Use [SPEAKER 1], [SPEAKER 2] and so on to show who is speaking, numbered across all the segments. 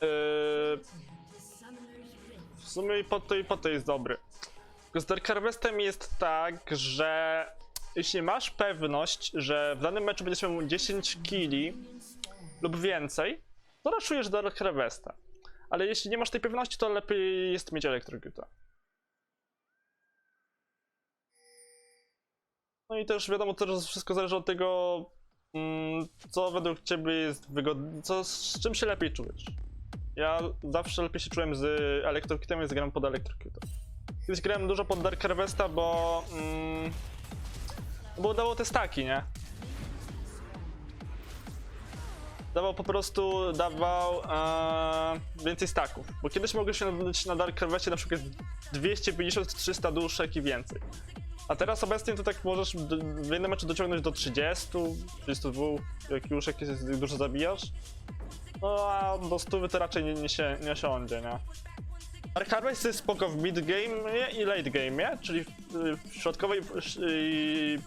[SPEAKER 1] Yy, w sumie i po to i po to jest dobry. Z Dark Harvestem jest tak, że jeśli masz pewność, że w danym meczu będziesz miał 10 killi lub więcej, to raszujesz Dark Harvesta. Ale jeśli nie masz tej pewności, to lepiej jest mieć Electrocuta. No i też wiadomo, to wszystko zależy od tego, mm, co według ciebie jest wygodne, co, z czym się lepiej czujesz. Ja zawsze lepiej się czułem z Electrocutem, więc gram pod Electrocutem. Kiedyś grałem dużo pod Dark Harvesta, bo... Mm, bo dało te staki, nie? Dawał po prostu, dawał e, więcej staków. Bo kiedyś mogłeś się nabyć na Dark Harvestie na przykład 250-300 duszek i więcej. A teraz obecnie to tak możesz w jednym meczu dociągnąć do 30, 32, jak już jak jest, dużo zabijasz. No a do 100 to raczej nie, nie, się, nie osiądzie, nie? Dark Harvest jest spoko w mid game i late game, czyli w, w środkowej i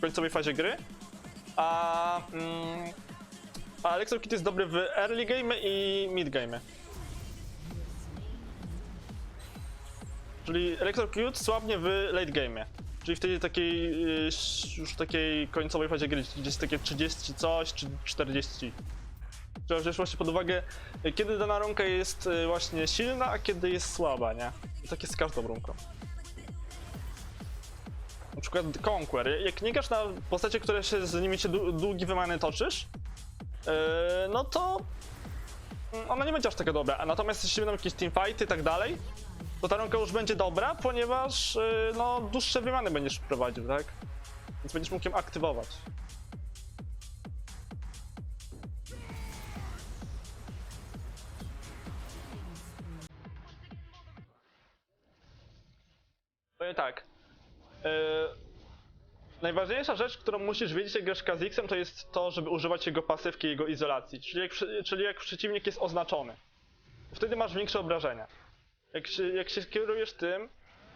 [SPEAKER 1] końcowej fazie gry. A, mm, a Kit jest dobry w early game i mid game. Czyli Electro Cute słabnie w late game. Czyli w tej takiej y, już takiej końcowej fazie gry, gdzie jest takie 30 coś, czy 40. Trzeba wziąć właśnie pod uwagę, kiedy dana rąka jest y, właśnie silna, a kiedy jest słaba, nie? I tak jest z każdą rąką. Na przykład Conquer. Jak nie grasz na postacie, które się z nimi się dłu- długi wymany toczysz, yy, no to mm, ona nie będzie aż taka dobra. A natomiast jeśli będą jakieś teamfighty i tak dalej, to ta rąka już będzie dobra, ponieważ yy, no dłuższe wymany będziesz prowadził, tak? Więc będziesz mógł ją aktywować. Tak. Yy, najważniejsza rzecz, którą musisz wiedzieć jak grasz Kha'Zixem, to jest to, żeby używać jego pasywki i jego izolacji. Czyli jak, czyli jak przeciwnik jest oznaczony. Wtedy masz większe obrażenia. Jak się, jak się kierujesz tym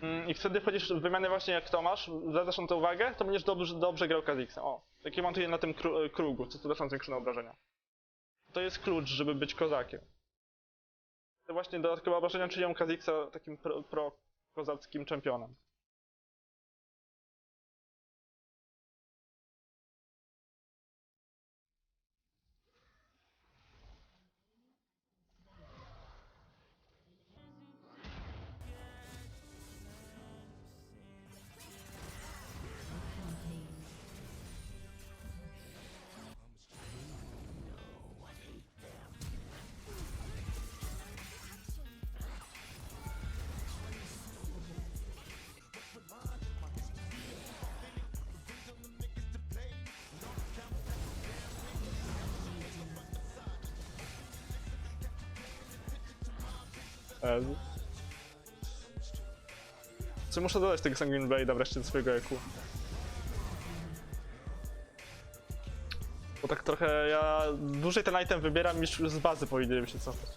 [SPEAKER 1] mm, i wtedy wchodzisz w wymianę właśnie jak Tomasz, zwracasz na to uwagę, to będziesz dobrze, dobrze grał Kha'Zixem. O, takie mam tutaj na tym kru, krugu, co to są zwiększone obrażenia. To jest klucz, żeby być kozakiem. Te właśnie dodatkowe obrażenia czynią Kha'Zixa takim pro, pro kozackim czempionem. Ezu. Czy muszę dodać tego Sanguine Blade'a wreszcie do swojego EQ? Bo tak trochę ja dłużej ten item wybieram niż z bazy powinienem się cofać.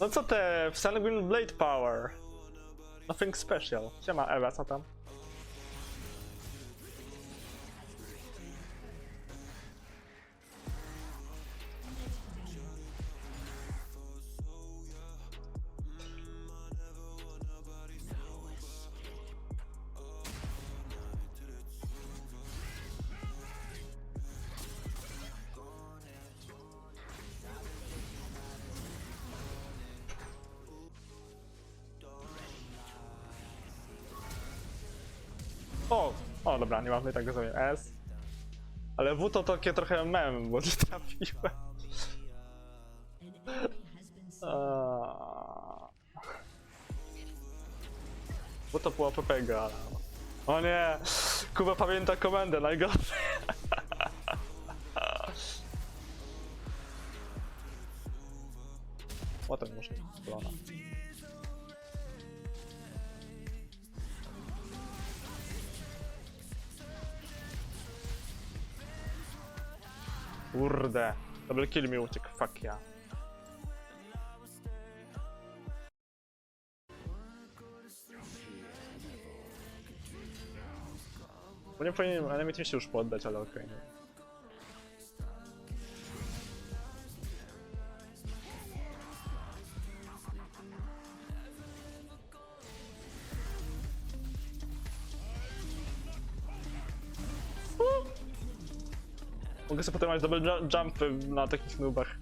[SPEAKER 1] No co te w Sanguine Blade Power? Nothing special. Siema Ewa, co tam? O! O dobra, nie mamy tego sobie S. Ale W to takie trochę mem, bo nie trafiłem. Aaaa. Bo to była PPG. O nie! Kuba pamięta komendę, najgorzej. Potem muszę splona. Kurde. Double kill mi uciekł, fuck ja. Bo nie powinien, ale mi się już poddać, ale okej. nie. Mogę sobie potem mać double ju- jumpy na takich nubach.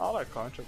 [SPEAKER 1] Ale kończę.